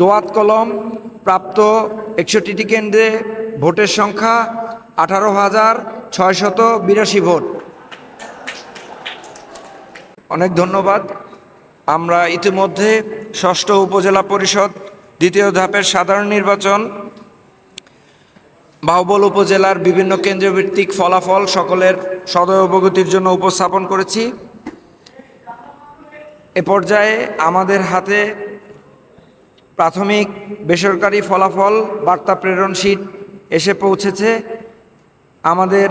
দোয়াত কলম প্রাপ্ত একষট্টিটি কেন্দ্রে ভোটের সংখ্যা আঠারো হাজার ছয়শত বিরাশি ভোট। অনেক ধন্যবাদ। আমরা ইতিমধ্যে ষষ্ঠ উপজেলা পরিষদ দ্বিতীয় ধাপের সাধারণ নির্বাচন, বাহুবল উপজেলার বিভিন্ন কেন্দ্রীয় ভিত্তিক ফলাফল সকলের সদয় অবগতির জন্য উপস্থাপন করেছি। এ পর্যায়ে আমাদের হাতে প্রাথমিক বেসরকারি ফলাফল বার্তা প্রেরণ শীট এসে পৌঁছেছে। আমাদের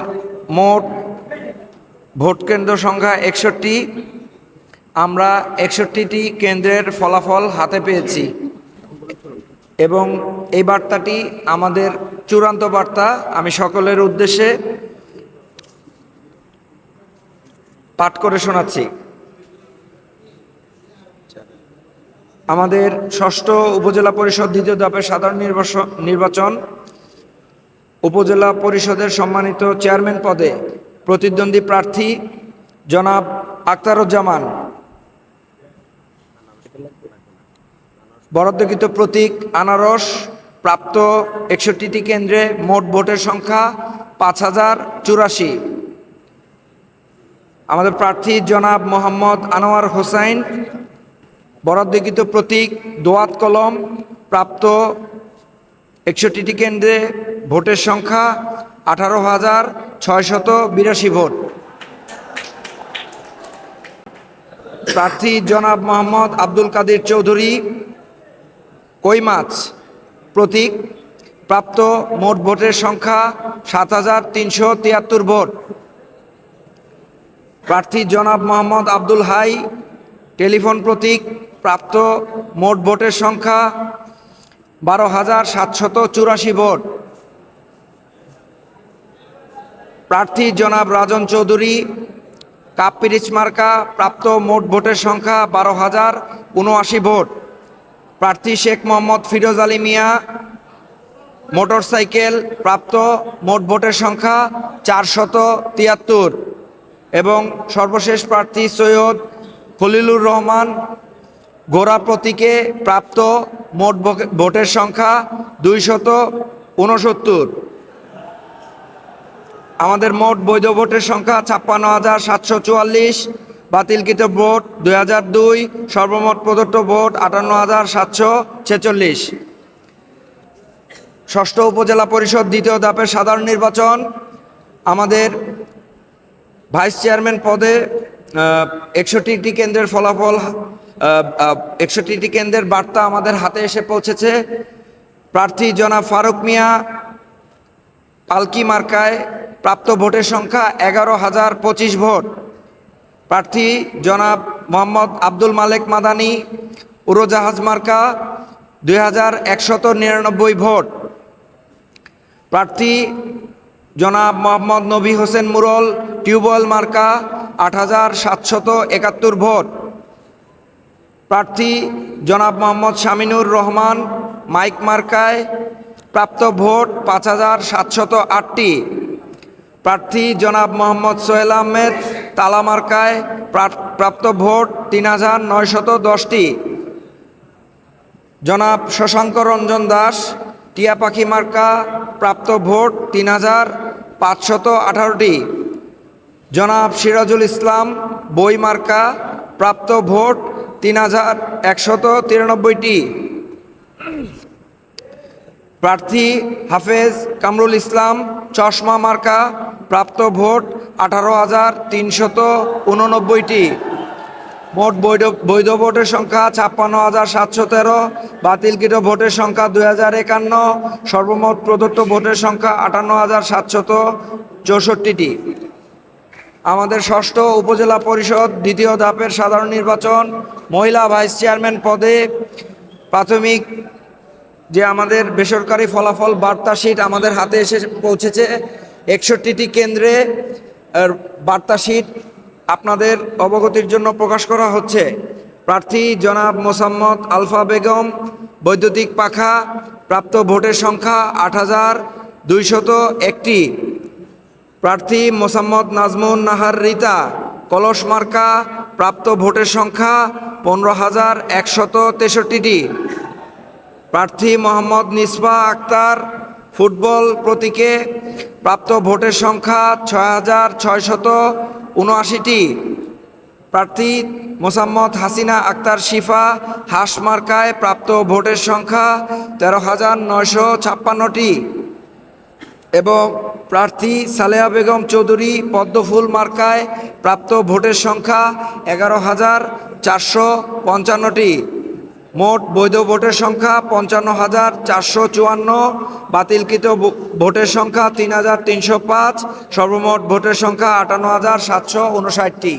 মোট ভোট কেন্দ্র সংখ্যা একষট্টি। আমরা একষট্টিটি কেন্দ্রের ফলাফল হাতে পেয়েছি। এবং এই বার্তাটি আমাদের চূড়ান্ত বার্তা। আমি সকলের উদ্দেশ্যে পাঠ করে শোনাচ্ছি। আমাদের ষষ্ঠ উপজেলা পরিষদ দ্বিতীয় ধাপের সাধারণ নির্বাচন। উপজেলা পরিষদের সম্মানিত চেয়ারম্যান পদে প্রতিদ্বন্দ্বী প্রার্থী জনাব আক্তারুজ্জামান। বরাদ্দকৃত প্রতীক আনারস, প্রাপ্ত একষট্টিটি কেন্দ্রে মোট ভোটের সংখ্যা পাঁচ হাজার চুরাশি। আমাদের প্রার্থী জনাব মোহাম্মদ আনোয়ার হোসাইন বরাদ্দকৃত প্রতীক, দোয়াত কলম, প্রাপ্ত একষট্টিটি কেন্দ্রে ভোটের সংখ্যা আঠারো হাজার ছয়শত বিরাশি ভোট। প্রার্থী জনাব মোহাম্মদ আব্দুল কাদের চৌধুরী, কই মাছ? প্রতীক, প্রাপ্ত মোট ভোটের সংখ্যা সাত হাজার তিনশো তিয়াত্তর ভোট। প্রার্থী জনাব মোহাম্মদ আব্দুল হাই, টেলিফোন প্রতীক প্রাপ্ত মোট ভোটের সংখ্যা বারো হাজার সাতশত চুরাশি ভোট। প্রার্থী জনাব রাজন চৌধুরী কাপ্পিরিচ মার্কা প্রাপ্ত মোট ভোটের সংখ্যা বারো হাজার উনআশি ভোট। প্রার্থী শেখ মোহাম্মদ ফিরোজ আলী মিয়া, মোটরসাইকেল প্রাপ্ত মোট ভোটের সংখ্যা চারশত তিয়াত্তর। এবং সর্বশেষ প্রার্থী সৈয়দ খলিলুর রহমান গোড়া প্রতীকে প্রাপ্ত মোট ভোটের সংখ্যা দুইশত উনসত্তর আমাদের মোট বৈধ ভোটের সংখ্যা ছাপ্পান্ন হাজার সাতশো চুয়াল্লিশ, বাতিলকৃত ভোট দুই হাজার দুই, সর্বমোট প্রদত্ত ভোট আটান্ন হাজার সাতশো ছেচল্লিশ। ষষ্ঠ উপজেলা পরিষদ দ্বিতীয় ধাপের সাধারণ নির্বাচন। আমাদের ভাইস চেয়ারম্যান পদে একষট্টিটি কেন্দ্রের ফলাফল একষট্টিটি কেন্দ্রের বার্তা আমাদের হাতে এসে পৌঁছেছে। প্রার্থী জনাব ফারুক মিয়া, পালকি মার্কায় প্রাপ্ত ভোটের সংখ্যা এগারো হাজার পঁচিশ ভোট। প্রার্থী জনাব মোহাম্মদ আব্দুল মালেক মাদানি, উড়োজাহাজ মার্কা দুই হাজার একশত নিরানব্বই ভোট। প্রার্থী জনাব মোহাম্মদ নবী হোসেন মুরল, টিউবওয়েল মার্কা আট হাজার সাতশত একাত্তর ভোট। প্রার্থী জনাব মোহাম্মদ শামিনুর রহমান, মাইক মার্কায়, প্রাপ্ত ভোট পাঁচ হাজার সাতশত আটটি। প্রার্থী জনাব মোহাম্মদ সোহেল আহমেদ, তালা মার্কায় প্রাপ্ত ভোট তিন হাজার নয়শত দশটি। জনাব শশাঙ্ক রঞ্জন দাস, টিয়া পাখি মার্কা প্রাপ্ত ভোট তিন হাজার পাঁচশত আঠারোটি। জনাব সিরাজুল ইসলাম, বই মার্কা প্রাপ্ত ভোট তিন হাজার একশত তিরানব্বইটি। প্রার্থী হাফেজ কামরুল ইসলাম, চশমা মার্কা, প্রাপ্ত ভোট আঠারো হাজার তিনশত উননব্বইটি। মোট বৈধ বৈধ ভোটের সংখ্যা ছাপ্পান্ন হাজার সাতশো তেরো, বাতিলকৃত ভোটের সংখ্যা দুই হাজার একান্ন, সর্বমোট প্রদত্ত ভোটের সংখ্যা আটান্ন হাজার সাতশত চৌষট্টিটি। আমাদের ষষ্ঠ উপজেলা পরিষদ দ্বিতীয় ধাপের সাধারণ নির্বাচন মহিলা ভাইস চেয়ারম্যান পদে প্রাথমিক যে আমাদের বেসরকারি ফলাফল বার্তা শিট আমাদের হাতে এসে পৌঁছেছে, একষট্টিটি কেন্দ্রে বার্তা শিট আপনাদের অবগতির জন্য প্রকাশ করা হচ্ছে। প্রার্থী জনাব মোসাম্মদ আলফা বেগম, বৈদ্যুতিক পাখা, প্রাপ্ত ভোটের সংখ্যা আট হাজার দুইশত একটি। প্রার্থী মোসাম্মদ নাজমুন নাহার রিতা, কলস মার্কা, প্রাপ্ত ভোটের সংখ্যা পনেরো হাজার একশত তেষট্টিটি। প্রার্থী মোহাম্মদ নিসবা আক্তার, ফুটবল প্রতীকে প্রাপ্ত ভোটের সংখ্যা ছয় হাজার ছয়শত উনআশিটি। প্রার্থী মোসাম্মদ হাসিনা আক্তার শিফা, হাঁস মার্কায় প্রাপ্ত ভোটের সংখ্যা তেরো হাজার নয়শো ছাপ্পান্নটি। এবং প্রার্থী সালেহা বেগম চৌধুরী পদ্মফুল মার্কায় প্রাপ্ত ভোটের সংখ্যা এগারো হাজার চারশো পঞ্চান্নটি। মোট বৈধ ভোটের সংখ্যা পঞ্চান্ন হাজার চারশো চুয়ান্ন, বাতিলকৃত ভোটের সংখ্যা তিন হাজার তিনশো পাঁচ, সর্বমোট ভোটের সংখ্যা আটান্ন হাজার সাতশো উনষাটটি।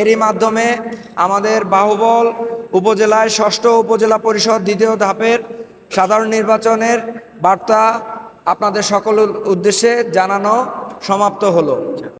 এরই মাধ্যমে আমাদের বাহুবল উপজেলায় ষষ্ঠ উপজেলা পরিষদ দ্বিতীয় ধাপের সাধারণ নির্বাচনের বার্তা আপনাদের সকল উদ্দেশ্যে জানানো সমাপ্ত হলো।